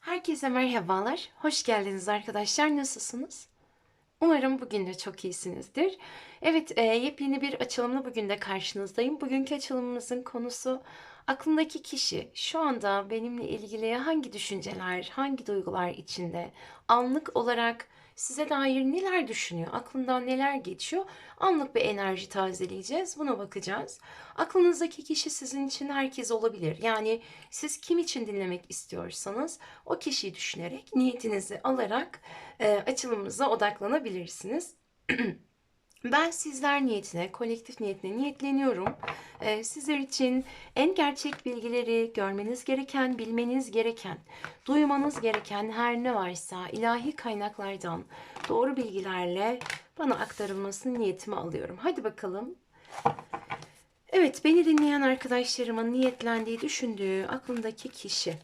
Herkese merhabalar. Hoş geldiniz arkadaşlar. Nasılsınız? Umarım bugün de çok iyisinizdir. Evet, e, yepyeni bir açılımla bugün de karşınızdayım. Bugünkü açılımımızın konusu aklındaki kişi şu anda benimle ilgili hangi düşünceler, hangi duygular içinde, anlık olarak size dair neler düşünüyor, aklından neler geçiyor, anlık bir enerji tazeleyeceğiz. Buna bakacağız. Aklınızdaki kişi sizin için herkes olabilir. Yani siz kim için dinlemek istiyorsanız o kişiyi düşünerek, niyetinizi alarak e, açılımımıza odaklanabilirsiniz. Ben sizler niyetine, kolektif niyetine niyetleniyorum. Ee, sizler için en gerçek bilgileri görmeniz gereken, bilmeniz gereken, duymanız gereken her ne varsa ilahi kaynaklardan doğru bilgilerle bana aktarılmasını niyetime alıyorum. Hadi bakalım. Evet, beni dinleyen arkadaşlarımın niyetlendiği, düşündüğü aklındaki kişi.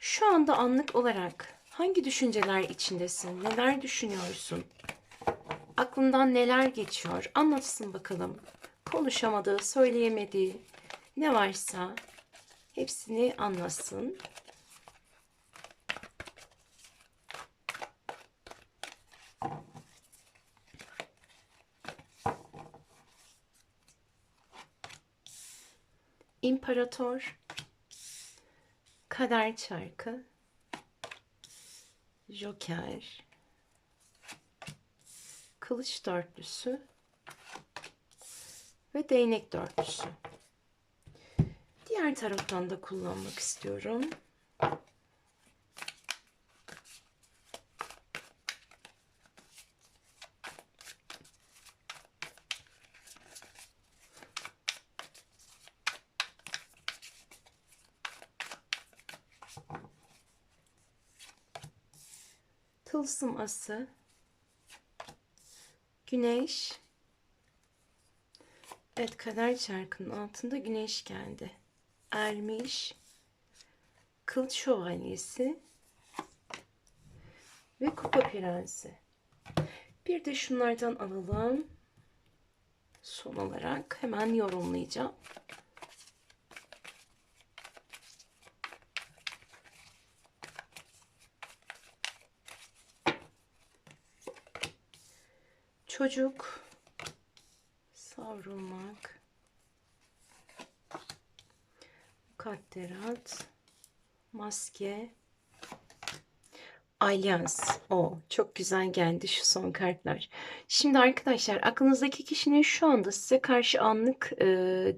Şu anda anlık olarak hangi düşünceler içindesin? Neler düşünüyorsun? Aklından neler geçiyor? Anlatsın bakalım. Konuşamadığı, söyleyemediği ne varsa hepsini anlatsın. İmparator, kader çarkı, joker, kılıç dörtlüsü ve değnek dörtlüsü. Diğer taraftan da kullanmak istiyorum. Tılsım ası, güneş, evet kader çarkının altında güneş geldi. Ermiş, kılıç şövalyesi ve kupa prensi. Bir de şunlardan alalım. Son olarak hemen yorumlayacağım. Çocuk. Savrulmak mukadderat. Maske alyans o çok güzel geldi şu son kartlar şimdi arkadaşlar aklınızdaki kişinin şu anda size karşı anlık e,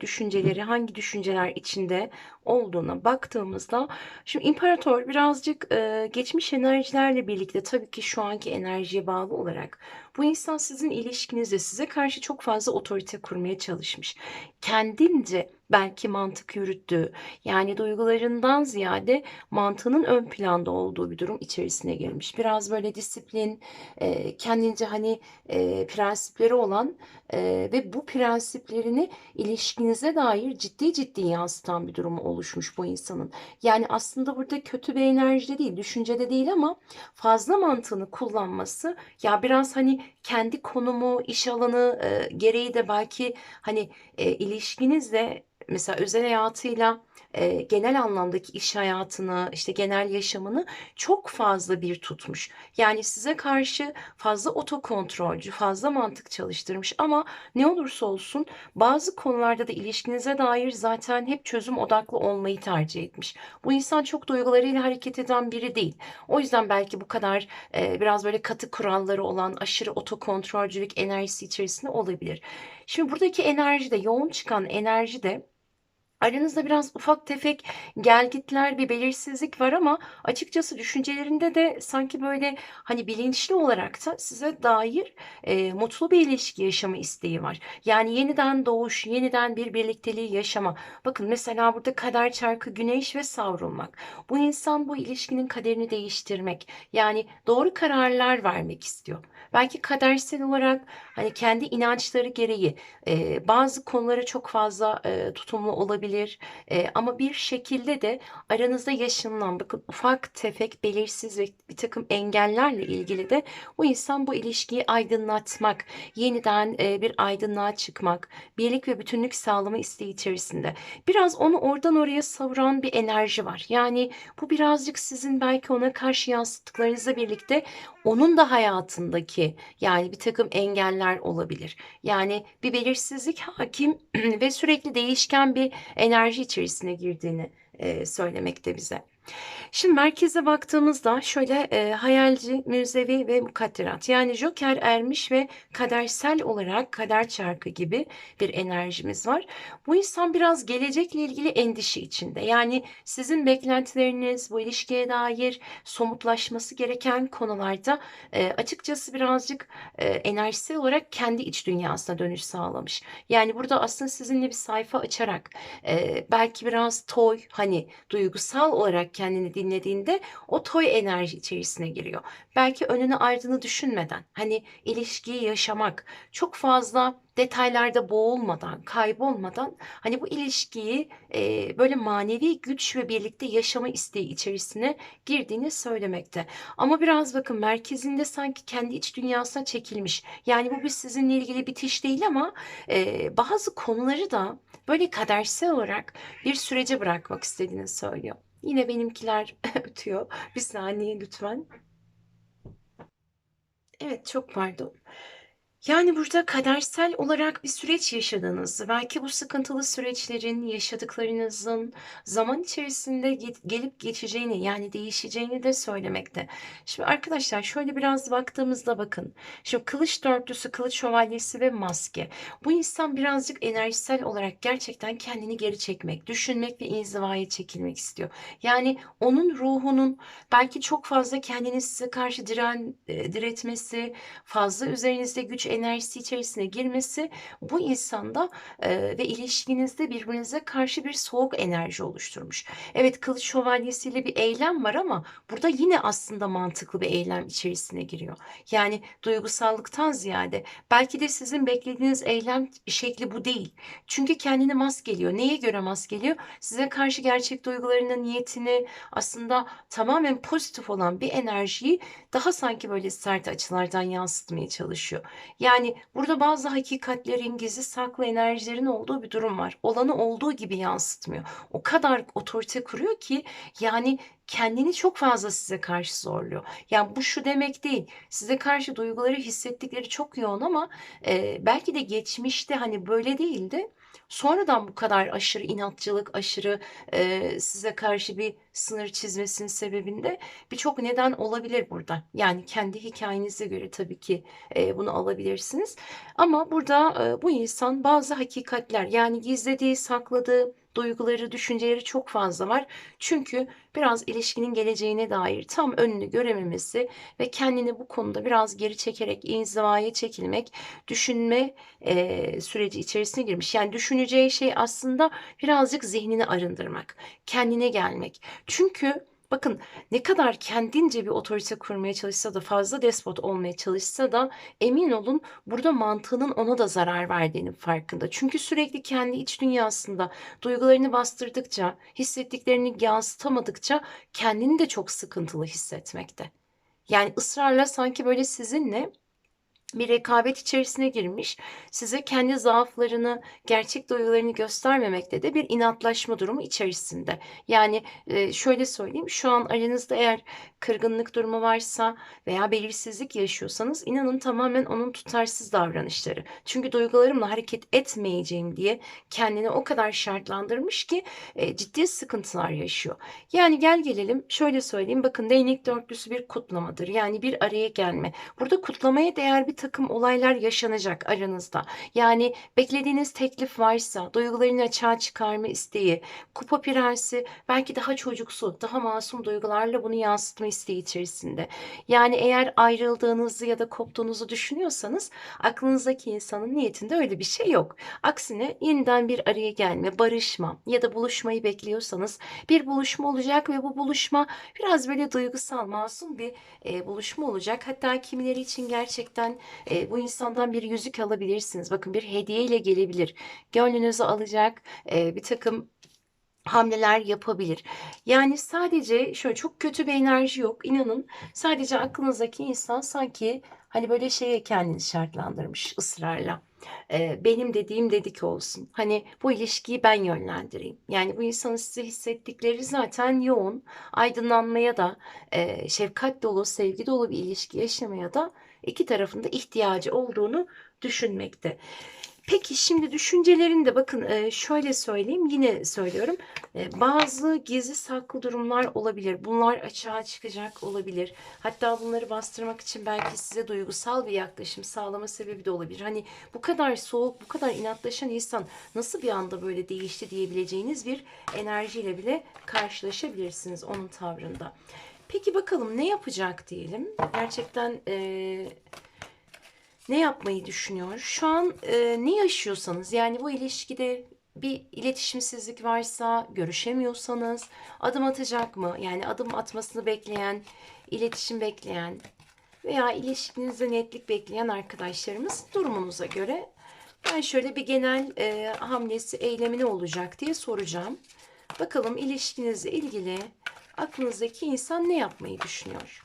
düşünceleri hangi düşünceler içinde olduğuna baktığımızda şimdi imparator birazcık e, geçmiş enerjilerle birlikte tabii ki şu anki enerjiye bağlı olarak bu insan sizin ilişkinizde size karşı çok fazla otorite kurmaya çalışmış. Kendince belki mantık yürüttüğü yani duygularından ziyade mantığının ön planda olduğu bir durum içerisine girmiş. Biraz böyle disiplin, e, kendince hani e, prensipleri olan e, ve bu prensiplerini ilişkinize dair ciddi ciddi yansıtan bir durumu oluşmuş bu insanın. Yani aslında burada kötü bir enerjide değil, düşüncede değil ama fazla mantığını kullanması ya biraz hani kendi konumu, iş alanı gereği de belki hani ilişkinizle mesela özel hayatıyla e, genel anlamdaki iş hayatını, işte genel yaşamını çok fazla bir tutmuş. Yani size karşı fazla otokontrolcü, fazla mantık çalıştırmış ama ne olursa olsun bazı konularda da ilişkinize dair zaten hep çözüm odaklı olmayı tercih etmiş. Bu insan çok duygularıyla hareket eden biri değil. O yüzden belki bu kadar e, biraz böyle katı kuralları olan aşırı otokontrolcülük enerjisi içerisinde olabilir. Şimdi buradaki enerji de yoğun çıkan enerji de Aranızda biraz ufak tefek gelgitler, bir belirsizlik var ama açıkçası düşüncelerinde de sanki böyle hani bilinçli olarak da size dair e, mutlu bir ilişki yaşama isteği var. Yani yeniden doğuş, yeniden bir birlikteliği yaşama. Bakın mesela burada kader çarkı güneş ve savrulmak. Bu insan bu ilişkinin kaderini değiştirmek. Yani doğru kararlar vermek istiyor. Belki kadersel olarak hani kendi inançları gereği e, bazı konulara çok fazla e, tutumlu olabilir olabilir. Eee, ama bir şekilde de aranızda yaşanılan bakın ufak tefek belirsiz ve bir takım engellerle ilgili de o insan bu ilişkiyi aydınlatmak, yeniden, eee, bir aydınlığa çıkmak, birlik ve bütünlük sağlama isteği içerisinde. Biraz onu oradan oraya savuran bir enerji var. Yani bu birazcık sizin belki ona karşı yansıttıklarınızla birlikte onun da hayatındaki yani bir takım engeller olabilir. Yani bir belirsizlik hakim ve sürekli değişken bir enerji içerisine girdiğini, söylemekte bize. Şimdi merkeze baktığımızda şöyle, eee, hayalci, münzevi ve mukadderat yani joker, ermiş ve kadersel olarak kader çarkı gibi bir enerjimiz var. Bu insan biraz gelecekle ilgili endişe içinde. Yani sizin beklentileriniz, bu ilişkiye dair somutlaşması gereken konularda, eee, açıkçası birazcık, eee, enerjisel olarak kendi iç dünyasına dönüş sağlamış. Yani burada aslında sizinle bir sayfa açarak, eee, belki biraz toy, hani, duygusal olarak kendini dinlediğinde o toy enerji içerisine giriyor. Belki önünü ardını düşünmeden, hani, ilişkiyi yaşamak, çok fazla detaylarda boğulmadan, kaybolmadan, hani, bu ilişkiyi, eee, böyle manevi güç ve birlikte yaşama isteği içerisine girdiğini söylemekte. Ama biraz bakın merkezinde sanki kendi iç dünyasına çekilmiş. Yani bu bir sizinle ilgili bitiş değil ama, eee, bazı konuları da böyle kadersel olarak bir sürece bırakmak istediğini söylüyor. Yine benimkiler ötüyor. Bir saniye lütfen. Evet, çok pardon. Yani, burada kadersel olarak bir süreç yaşadığınızı, belki bu sıkıntılı süreçlerin, yaşadıklarınızın zaman içerisinde gelip geçeceğini, yani değişeceğini de söylemekte. Şimdi arkadaşlar şöyle biraz baktığımızda bakın, şimdi kılıç dörtlüsü, kılıç şövalyesi ve maske. Bu insan birazcık enerjisel olarak gerçekten kendini geri çekmek, düşünmek ve inzivaya çekilmek istiyor. Yani onun ruhunun belki çok fazla kendini size karşı diren eee, diretmesi, fazla üzerinizde güç enerjisi içerisine girmesi bu insanda, eee, ve ilişkinizde birbirinize karşı bir soğuk enerji oluşturmuş. Evet, kılıç şövalyesiyle bir eylem var ama burada yine aslında mantıklı bir eylem içerisine giriyor. Yani duygusallıktan ziyade belki de sizin beklediğiniz eylem şekli bu değil. Çünkü kendini maskeliyor. Neye göre maskeliyor? Size karşı gerçek duygularını, niyetini aslında tamamen pozitif olan bir enerjiyi daha sanki böyle sert açılardan yansıtmaya çalışıyor. Yani burada bazı hakikatlerin, gizli saklı enerjilerin olduğu bir durum var. Olanı olduğu gibi yansıtmıyor. O kadar otorite kuruyor ki yani kendini çok fazla size karşı zorluyor. Yani bu şu demek değil, size karşı duyguları, hissettikleri çok yoğun ama, eee, belki de geçmişte, hani, böyle değildi. Sonradan bu kadar aşırı inatçılık, aşırı, eee, size karşı bir sınır çizmesinin sebebinde birçok neden olabilir burada. Yani kendi hikâyenize göre tabii ki, eee, bunu alabilirsiniz. Ama burada, eee, bu insan bazı hakikatler, yani gizlediği, sakladığı duyguları, düşünceleri çok fazla var. Çünkü biraz ilişkinin geleceğine dair tam önünü görememesi ve kendini bu konuda biraz geri çekerek, inzivaya çekilmek, düşünme, eee, süreci içerisine girmiş. Yani düşüneceği şey aslında birazcık zihnini arındırmak, kendine gelmek. Çünkü bakın ne kadar kendince bir otorite kurmaya çalışsa da, fazla despot olmaya çalışsa da emin olun burada mantığının ona da zarar verdiğinin farkında. Çünkü sürekli kendi iç dünyasında duygularını bastırdıkça, hissettiklerini yansıtamadıkça kendini de çok sıkıntılı hissetmekte. Yani ısrarla sanki böyle sizinle bir rekabet içerisine girmiş, size kendi zaaflarını, gerçek duygularını göstermemekte de bir inatlaşma durumu içerisinde. Yani, eee, şöyle söyleyeyim, şu an aranızda eğer kırgınlık durumu varsa veya belirsizlik yaşıyorsanız inanın tamamen onun tutarsız davranışları. Çünkü duygularımla hareket etmeyeceğim diye kendini o kadar şartlandırmış ki, eee, ciddi sıkıntılar yaşıyor. Yani gel gelelim şöyle söyleyeyim, bakın değnek dörtlüsü bir kutlamadır. Yani bir araya gelme. Burada kutlamaya değer bir takım olaylar yaşanacak aranızda. Yani beklediğiniz teklif varsa, duygularını açığa çıkarma isteği, kupa prensi belki daha çocuksu, daha masum duygularla bunu yansıtma isteği içerisinde. Yani eğer ayrıldığınızı ya da koptuğunuzu düşünüyorsanız aklınızdaki insanın niyetinde öyle bir şey yok. Aksine yeniden bir araya gelme, barışma ya da buluşmayı bekliyorsanız bir buluşma olacak ve bu buluşma biraz böyle duygusal, masum bir, eee, buluşma olacak. Hatta kimileri için gerçekten, eee, bu insandan bir yüzük alabilirsiniz. Bakın bir hediyeyle gelebilir. Gönlünüzü alacak, eee, birtakım hamleler yapabilir. Yani sadece şöyle çok kötü bir enerji yok. İnanın sadece aklınızdaki insan sanki hani böyle şeye kendini şartlandırmış ısrarla. Eee, benim dediğim dedik olsun. Hani bu ilişkiyi ben yönlendireyim. Yani bu insanın size hissettikleri zaten yoğun. Aydınlanmaya da, eee, şefkat dolu, sevgi dolu bir ilişki yaşamaya da iki tarafın da ihtiyacı olduğunu düşünmekte. Peki şimdi düşüncelerini de bakın şöyle söyleyeyim, yine söylüyorum. Bazı gizli saklı durumlar olabilir. Bunlar açığa çıkacak olabilir. Hatta bunları bastırmak için belki size duygusal bir yaklaşım sağlama sebebi de olabilir. Hani bu kadar soğuk, bu kadar inatlaşan insan nasıl bir anda böyle değişti diyebileceğiniz bir enerjiyle bile karşılaşabilirsiniz onun tavrında. Peki bakalım ne yapacak diyelim. Gerçekten eee, ne yapmayı düşünüyor? Şu an eee, ne yaşıyorsanız yani bu ilişkide bir iletişimsizlik varsa, görüşemiyorsanız adım atacak mı? Yani adım atmasını bekleyen, iletişim bekleyen veya ilişkinizde netlik bekleyen arkadaşlarımız durumunuza göre ben şöyle bir genel eee, hamlesi, eylemi ne olacak diye soracağım. Bakalım ilişkinizle ilgili aklınızdaki insan ne yapmayı düşünüyor?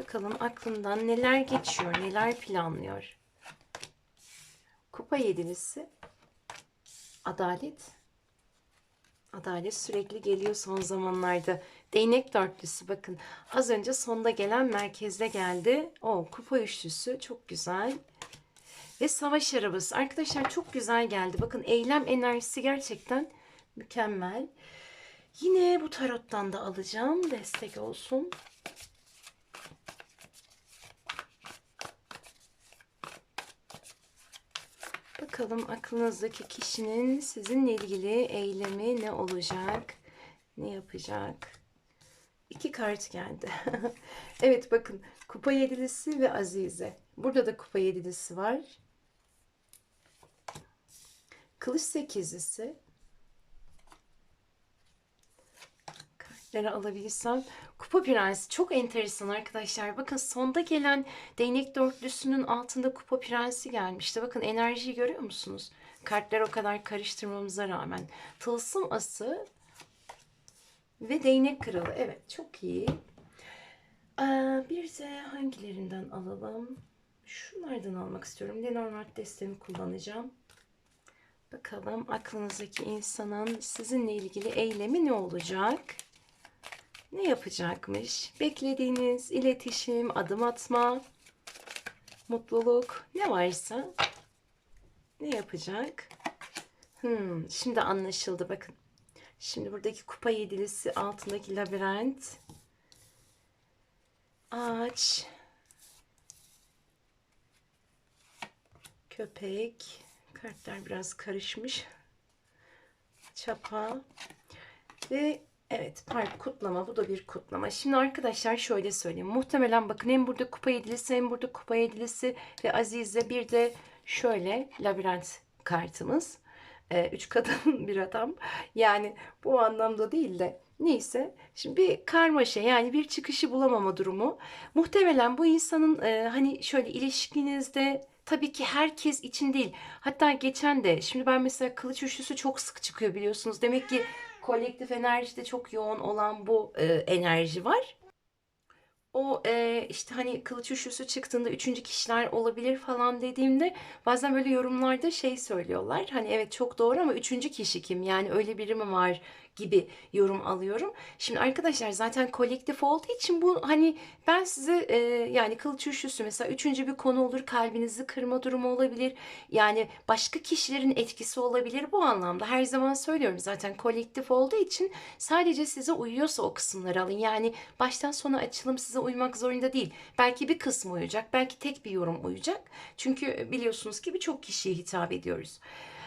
Bakalım aklından neler geçiyor, neler planlıyor. Kupa yedilisi. Adalet. Adalet sürekli geliyor son zamanlarda. Değnek dörtlüsü bakın. Az önce sonda gelen merkezde geldi. O kupa üçlüsü çok güzel. Ve savaş arabası. Arkadaşlar çok güzel geldi. Bakın eylem enerjisi gerçekten mükemmel. Yine bu tarottan da alacağım. Destek olsun. Bakalım aklınızdaki kişinin sizinle ilgili eylemi ne olacak? Ne yapacak? İki kart geldi. evet bakın kupa yedilisi ve azize. Burada da kupa yedilisi var. Kılıç sekizlisi. Kartları alabilirsem. Kupa prensi çok enteresan arkadaşlar. Bakın sonda gelen değnek dörtlüsünün altında kupa prensi gelmişti. Bakın enerjiyi görüyor musunuz? Kartlar o kadar karıştırmamıza rağmen. Tılsım ası ve değnek kralı. Evet çok iyi. Ee, bir de hangilerinden alalım? Şunlardan almak istiyorum. Lenormand destemi kullanacağım. Bakalım aklınızdaki insanın sizinle ilgili eylemi ne olacak? Ne yapacakmış? Beklediğiniz iletişim, adım atma, mutluluk ne varsa ne yapacak? Hmm, şimdi anlaşıldı bakın. Şimdi buradaki kupa yedilisi altındaki labirent. Ağaç. Köpek. Kartlar biraz karışmış. Çapa. Ve evet park kutlama. Bu da bir kutlama. Şimdi arkadaşlar şöyle söyleyeyim. Muhtemelen bakın hem burada kupa yedilisi hem burada kupa yedilisi ve Azize bir de şöyle labirent kartımız. Ee, üç kadın bir adam. Yani bu anlamda değil de neyse. Şimdi bir karmaşa yani bir çıkışı bulamama durumu. Muhtemelen bu insanın e, hani şöyle ilişkinizde tabii ki herkes için değil. Hatta geçen de şimdi ben mesela kılıç üçlüsü çok sık çıkıyor biliyorsunuz. Demek ki kolektif enerjide çok yoğun olan bu e, enerji var. O e, işte hani kılıç üçlüsü çıktığında üçüncü kişiler olabilir falan dediğimde bazen böyle yorumlarda şey söylüyorlar. Hani evet çok doğru ama üçüncü kişi kim? Yani öyle biri mi var gibi yorum alıyorum. Şimdi arkadaşlar zaten kolektif olduğu için bu hani ben size e, yani kılıç üçlüsü mesela üçüncü bir konu olur kalbinizi kırma durumu olabilir. Yani başka kişilerin etkisi olabilir bu anlamda. Her zaman söylüyorum zaten kolektif olduğu için sadece size uyuyorsa o kısımları alın. Yani baştan sona açılım size uymak zorunda değil. Belki bir kısmı uyacak, belki tek bir yorum uyacak. Çünkü biliyorsunuz ki birçok kişiye hitap ediyoruz.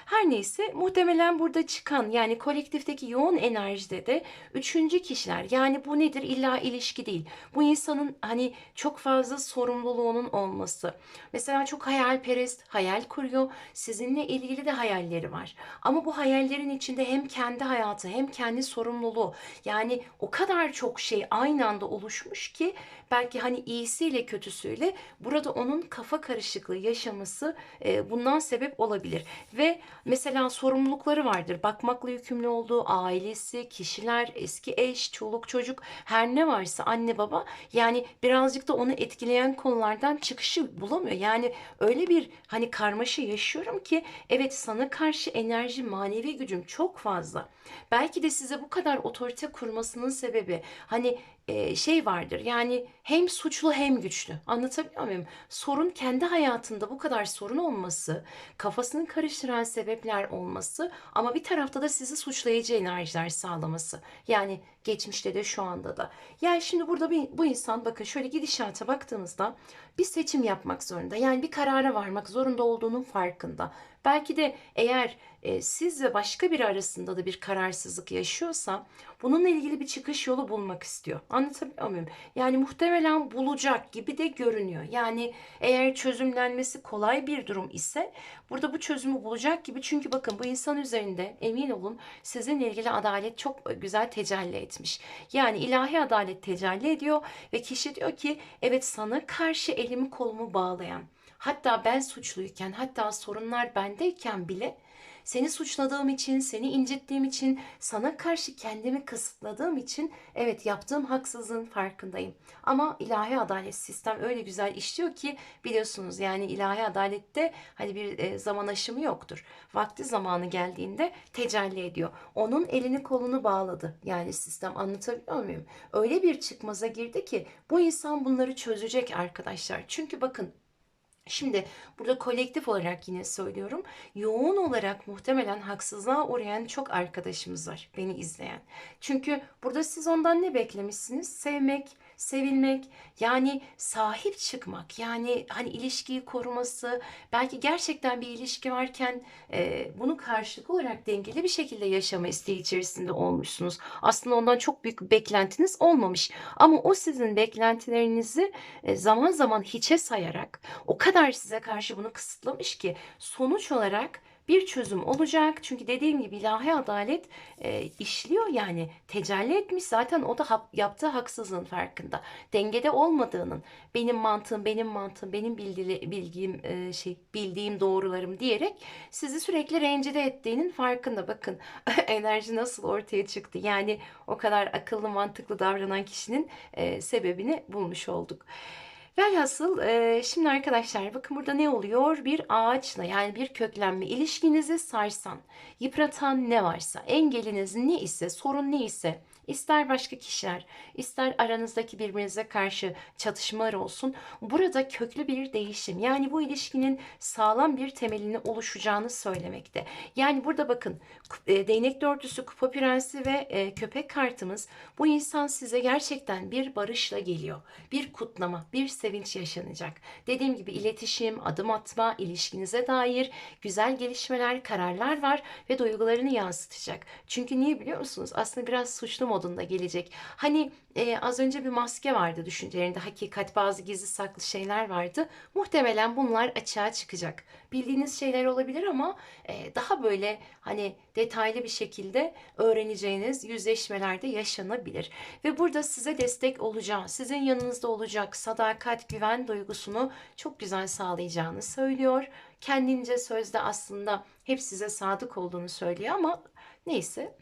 Her neyse muhtemelen burada çıkan yani kolektifteki yoğun enerjide de üçüncü kişiler yani bu nedir illa ilişki değil. Bu insanın hani çok fazla sorumluluğunun olması. Mesela çok hayalperest, hayal kuruyor. Sizinle ilgili de hayalleri var. Ama bu hayallerin içinde hem kendi hayatı hem kendi sorumluluğu yani o kadar çok şey aynı anda oluşmuş ki belki hani iyisiyle kötüsüyle burada onun kafa karışıklığı yaşaması bundan sebep olabilir. Ve Mesela sorumlulukları vardır. Bakmakla yükümlü olduğu ailesi, kişiler, eski eş, çoluk çocuk her ne varsa anne baba yani birazcık da onu etkileyen konulardan çıkışı bulamıyor. Yani öyle bir hani karmaşa yaşıyorum ki evet sana karşı enerji, manevi gücüm çok fazla. Belki de size bu kadar otorite kurmasının sebebi hani şey vardır yani hem suçlu hem güçlü. Anlatabiliyor muyum? Sorun kendi hayatında bu kadar sorun olması, kafasını karıştıran sebepler olması ama bir tarafta da sizi suçlayıcı enerjiler sağlaması. Yani geçmişte de şu anda da. Yani şimdi burada bir, bu insan bakın şöyle gidişata baktığımızda bir seçim yapmak zorunda. Yani bir karara varmak zorunda olduğunun farkında. Belki de eğer e, siz ve başka biri arasında da bir kararsızlık yaşıyorsa bununla ilgili bir çıkış yolu bulmak istiyor. Anlatabiliyor muyum? Yani muhtemelen bulacak gibi de görünüyor. Yani eğer çözümlenmesi kolay bir durum ise burada bu çözümü bulacak gibi. Çünkü bakın bu insan üzerinde emin olun sizinle ilgili adalet çok güzel tecelli etmiş. Yani ilahi adalet tecelli ediyor ve kişi diyor ki evet sana karşı elimi kolumu bağlayan hatta ben suçluyken hatta sorunlar bendeyken bile seni suçladığım için, seni incittiğim için, sana karşı kendimi kısıtladığım için evet yaptığım haksızlığın farkındayım. Ama ilahi adalet sistem öyle güzel işliyor ki biliyorsunuz yani ilahi adalette hani bir e, zaman aşımı yoktur. Vakti zamanı geldiğinde tecelli ediyor. Onun elini kolunu bağladı. Yani sistem anlatabiliyor muyum? Öyle bir çıkmaza girdi ki bu insan bunları çözecek arkadaşlar. Çünkü bakın Şimdi burada kolektif olarak yine söylüyorum. Yoğun olarak muhtemelen haksızlığa uğrayan çok arkadaşımız var beni izleyen. Çünkü burada siz ondan ne beklemişsiniz? Sevmek, sevilmek, yani sahip çıkmak, yani hani ilişkiyi koruması, belki gerçekten bir ilişki varken e, bunu karşılıklı olarak dengeli bir şekilde yaşama isteği içerisinde olmuşsunuz. Aslında ondan çok büyük beklentiniz olmamış ama o sizin beklentilerinizi e, zaman zaman hiçe sayarak o kadar size karşı bunu kısıtlamış ki sonuç olarak bir çözüm olacak. Çünkü dediğim gibi ilahi adalet e, işliyor yani tecelli etmiş zaten o da ha, yaptığı haksızlığın farkında. Dengede olmadığının benim mantığım, benim mantığım, benim bildili, bilgim e, şey bildiğim doğrularım diyerek sizi sürekli rencide ettiğinin farkında. Bakın enerji nasıl ortaya çıktı. Yani o kadar akıllı mantıklı davranan kişinin e, sebebini bulmuş olduk. Velhasıl e, şimdi arkadaşlar bakın burada ne oluyor? Bir ağaçla yani bir köklenme ilişkinizi sarsan, yıpratan ne varsa, engeliniz ne ise, sorun ne ise ister başka kişiler, ister aranızdaki birbirinize karşı çatışmalar olsun. Burada köklü bir değişim yani bu ilişkinin sağlam bir temelini oluşacağını söylemekte. Yani burada bakın e, değnek dörtlüsü, kupa prensi ve e, köpek kartımız bu insan size gerçekten bir barışla geliyor. Bir kutlama, bir sevinç yaşanacak. Dediğim gibi iletişim, adım atma, ilişkinize dair güzel gelişmeler, kararlar var ve duygularını yansıtacak. Çünkü niye biliyor musunuz? Aslında biraz suçlu modunda gelecek. Hani e, az önce bir maske vardı düşüncelerinde. Hakikat, bazı gizli saklı şeyler vardı. Muhtemelen bunlar açığa çıkacak. Bildiğiniz şeyler olabilir ama e, daha böyle hani detaylı bir şekilde öğreneceğiniz yüzleşmelerde yaşanabilir. Ve burada size destek olacağım, sizin yanınızda olacak sadakat, güven duygusunu çok güzel sağlayacağını söylüyor. Kendince sözde aslında hep size sadık olduğunu söylüyor ama neyse.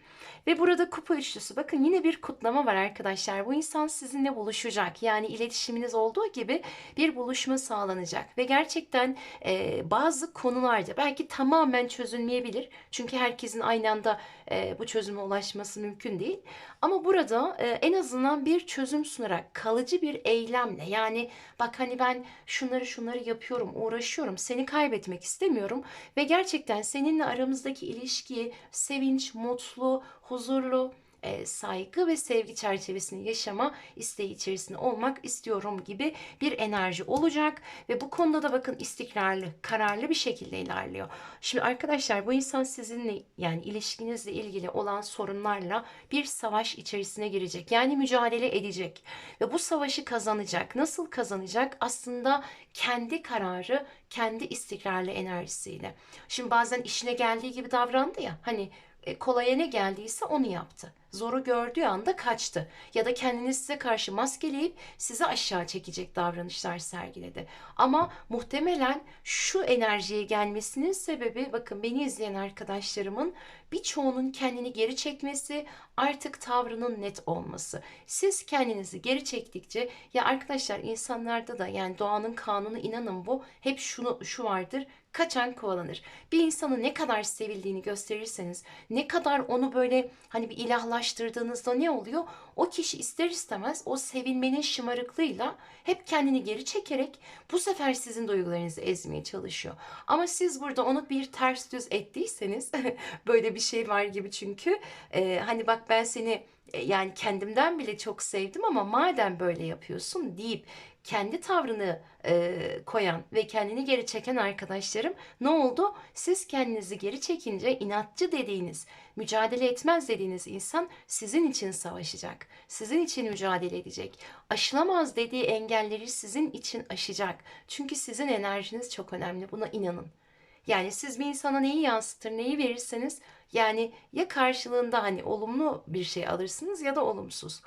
Ve burada kupa üçlüsü. Bakın yine bir kutlama var arkadaşlar. Bu insan sizinle buluşacak. Yani iletişiminiz olduğu gibi bir buluşma sağlanacak. Ve gerçekten e, bazı konularda belki tamamen çözülmeyebilir. Çünkü herkesin aynı anda e, bu çözüme ulaşması mümkün değil. Ama burada e, en azından bir çözüm sunarak kalıcı bir eylemle yani bak hani ben şunları şunları yapıyorum, uğraşıyorum, seni kaybetmek istemiyorum ve gerçekten seninle aramızdaki ilişkiyi sevinç, mutlu, huzurlu, e, saygı ve sevgi çerçevesinde yaşama isteği içerisinde olmak istiyorum gibi bir enerji olacak ve bu konuda da bakın istikrarlı, kararlı bir şekilde ilerliyor. Şimdi arkadaşlar bu insan sizinle yani ilişkinizle ilgili olan sorunlarla bir savaş içerisine girecek. Yani mücadele edecek ve bu savaşı kazanacak. Nasıl kazanacak? Aslında kendi kararı, kendi istikrarlı enerjisiyle. Şimdi bazen işine geldiği gibi davrandı ya. Hani kolaya ne geldiyse onu yaptı. Zoru gördüğü anda kaçtı. Ya da kendini size karşı maskeleyip sizi aşağı çekecek davranışlar sergiledi. Ama muhtemelen şu enerjiye gelmesinin sebebi bakın beni izleyen arkadaşlarımın birçoğunun kendini geri çekmesi, artık tavrının net olması. Siz kendinizi geri çektikçe ya arkadaşlar insanlarda da yani doğanın kanunu inanın bu hep şunu şu vardır kaçan kovalanır. Bir insanı ne kadar sevildiğini gösterirseniz, ne kadar onu böyle hani bir ilahlaştırdığınızda ne oluyor? O kişi ister istemez o sevilmenin şımarıklığıyla hep kendini geri çekerek bu sefer sizin duygularınızı ezmeye çalışıyor. Ama siz burada onu bir ters düz ettiyseniz böyle bir şey var gibi çünkü e, hani bak ben seni e, yani kendimden bile çok sevdim ama madem böyle yapıyorsun deyip kendi tavrını e, koyan ve kendini geri çeken arkadaşlarım ne oldu? Siz kendinizi geri çekince inatçı dediğiniz, mücadele etmez dediğiniz insan sizin için savaşacak. Sizin için mücadele edecek. Aşılamaz dediği engelleri sizin için aşacak. Çünkü sizin enerjiniz çok önemli. Buna inanın. Yani siz bir insana neyi yansıtır, neyi verirseniz yani ya karşılığında hani olumlu bir şey alırsınız ya da olumsuz.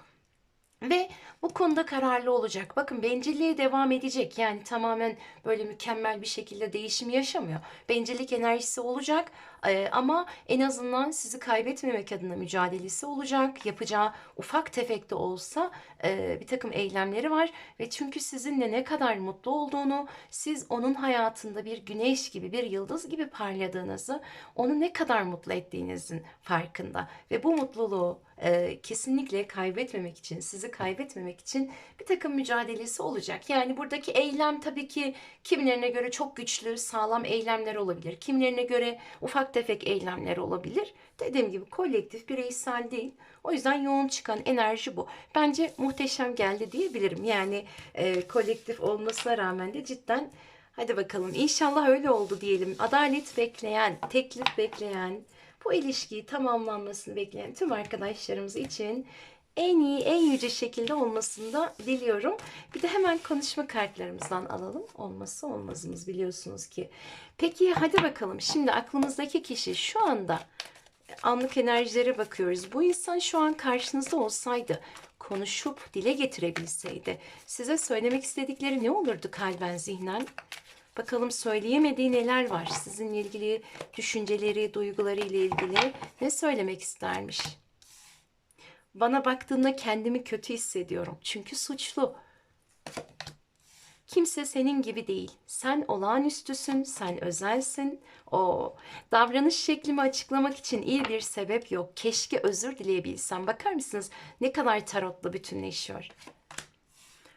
Ve bu konuda kararlı olacak. Bakın bencilliğe devam edecek. Yani tamamen böyle mükemmel bir şekilde değişim yaşamıyor. Bencillik enerjisi olacak ee, ama en azından sizi kaybetmemek adına mücadelesi olacak. Yapacağı ufak tefek de olsa e, bir takım eylemleri var. Ve çünkü sizinle ne kadar mutlu olduğunu, siz onun hayatında bir güneş gibi, bir yıldız gibi parladığınızı, onu ne kadar mutlu ettiğinizin farkında. Ve bu mutluluğu e, kesinlikle kaybetmemek için, sizi kaybetmemek için bir takım mücadelesi olacak. Yani buradaki eylem tabii ki kimilerine göre çok güçlü, sağlam eylemler olabilir. Kimilerine göre ufak tefek eylemler olabilir. Dediğim gibi kolektif, bireysel değil. O yüzden yoğun çıkan enerji bu. Bence muhteşem geldi diyebilirim. Yani e, kolektif olmasına rağmen de cidden hadi bakalım inşallah öyle oldu diyelim. Adalet bekleyen, teklif bekleyen, bu ilişkiyi tamamlanmasını bekleyen tüm arkadaşlarımız için en iyi, en yüce şekilde olmasını da diliyorum. Bir de hemen konuşma kartlarımızdan alalım. Olması olmazımız biliyorsunuz ki. Peki hadi bakalım. Şimdi aklımızdaki kişi şu anda anlık enerjilere bakıyoruz. Bu insan şu an karşınızda olsaydı, konuşup dile getirebilseydi, size söylemek istedikleri ne olurdu kalben, zihnen? Bakalım söyleyemediği neler var? Sizinle ilgili düşünceleri, duyguları ile ilgili ne söylemek istermiş? Bana baktığında kendimi kötü hissediyorum. Çünkü suçlu. Kimse senin gibi değil. Sen olağanüstüsün, sen özelsin. O davranış şeklimi açıklamak için iyi bir sebep yok. Keşke özür dileyebilsem. Bakar mısınız ne kadar tarotla bütünleşiyor.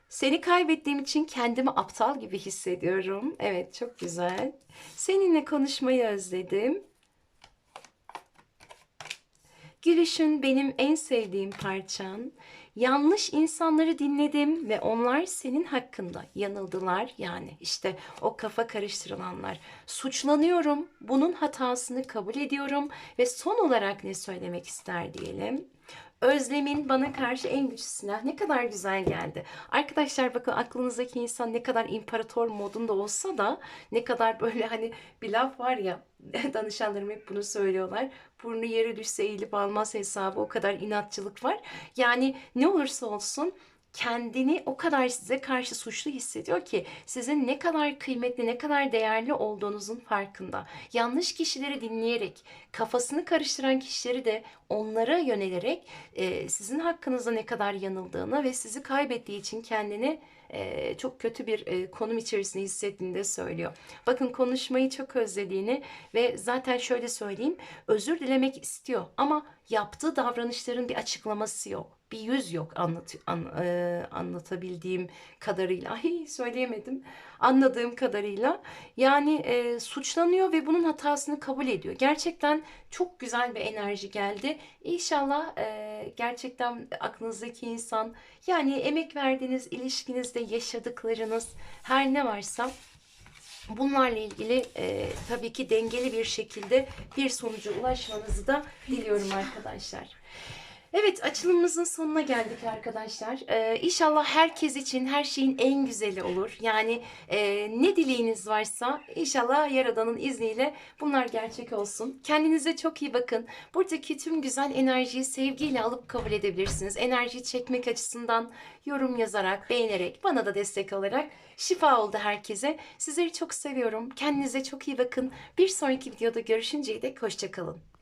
Seni kaybettiğim için kendimi aptal gibi hissediyorum. Evet, çok güzel. Seninle konuşmayı özledim. Gülüşün benim en sevdiğim parçan. Yanlış insanları dinledim ve onlar senin hakkında yanıldılar. Yani işte o kafa karıştırılanlar. Suçlanıyorum. Bunun hatasını kabul ediyorum ve son olarak ne söylemek ister diyelim. Özlemin bana karşı en güçlü silah. Ne kadar güzel geldi. Arkadaşlar bakın aklınızdaki insan ne kadar imparator modunda olsa da ne kadar böyle hani bir laf var ya danışanlarım hep bunu söylüyorlar. Burnu yere düşse eğilip almaz hesabı o kadar inatçılık var. Yani ne olursa olsun kendini o kadar size karşı suçlu hissediyor ki sizin ne kadar kıymetli, ne kadar değerli olduğunuzun farkında. Yanlış kişileri dinleyerek, kafasını karıştıran kişileri de onlara yönelerek e, sizin hakkınızda ne kadar yanıldığını ve sizi kaybettiği için kendini e, çok kötü bir e, konum içerisinde hissettiğini de söylüyor. Bakın konuşmayı çok özlediğini ve zaten şöyle söyleyeyim özür dilemek istiyor ama yaptığı davranışların bir açıklaması yok. Bir yüz yok anlat, an, e, anlatabildiğim kadarıyla. Ay söyleyemedim. Anladığım kadarıyla. Yani e, suçlanıyor ve bunun hatasını kabul ediyor. Gerçekten çok güzel bir enerji geldi. İnşallah e, gerçekten aklınızdaki insan yani emek verdiğiniz ilişkinizde yaşadıklarınız her ne varsa Bunlarla ilgili e, tabii ki dengeli bir şekilde bir sonuca ulaşmanızı da diliyorum arkadaşlar. Evet, açılımımızın sonuna geldik arkadaşlar. Ee, inşallah herkes için her şeyin en güzeli olur. Yani e, ne dileğiniz varsa inşallah Yaradan'ın izniyle bunlar gerçek olsun. Kendinize çok iyi bakın. Buradaki tüm güzel enerjiyi sevgiyle alıp kabul edebilirsiniz. Enerjiyi çekmek açısından yorum yazarak, beğenerek, bana da destek olarak şifa oldu herkese. Sizleri çok seviyorum. Kendinize çok iyi bakın. Bir sonraki videoda görüşünceye dek hoşçakalın.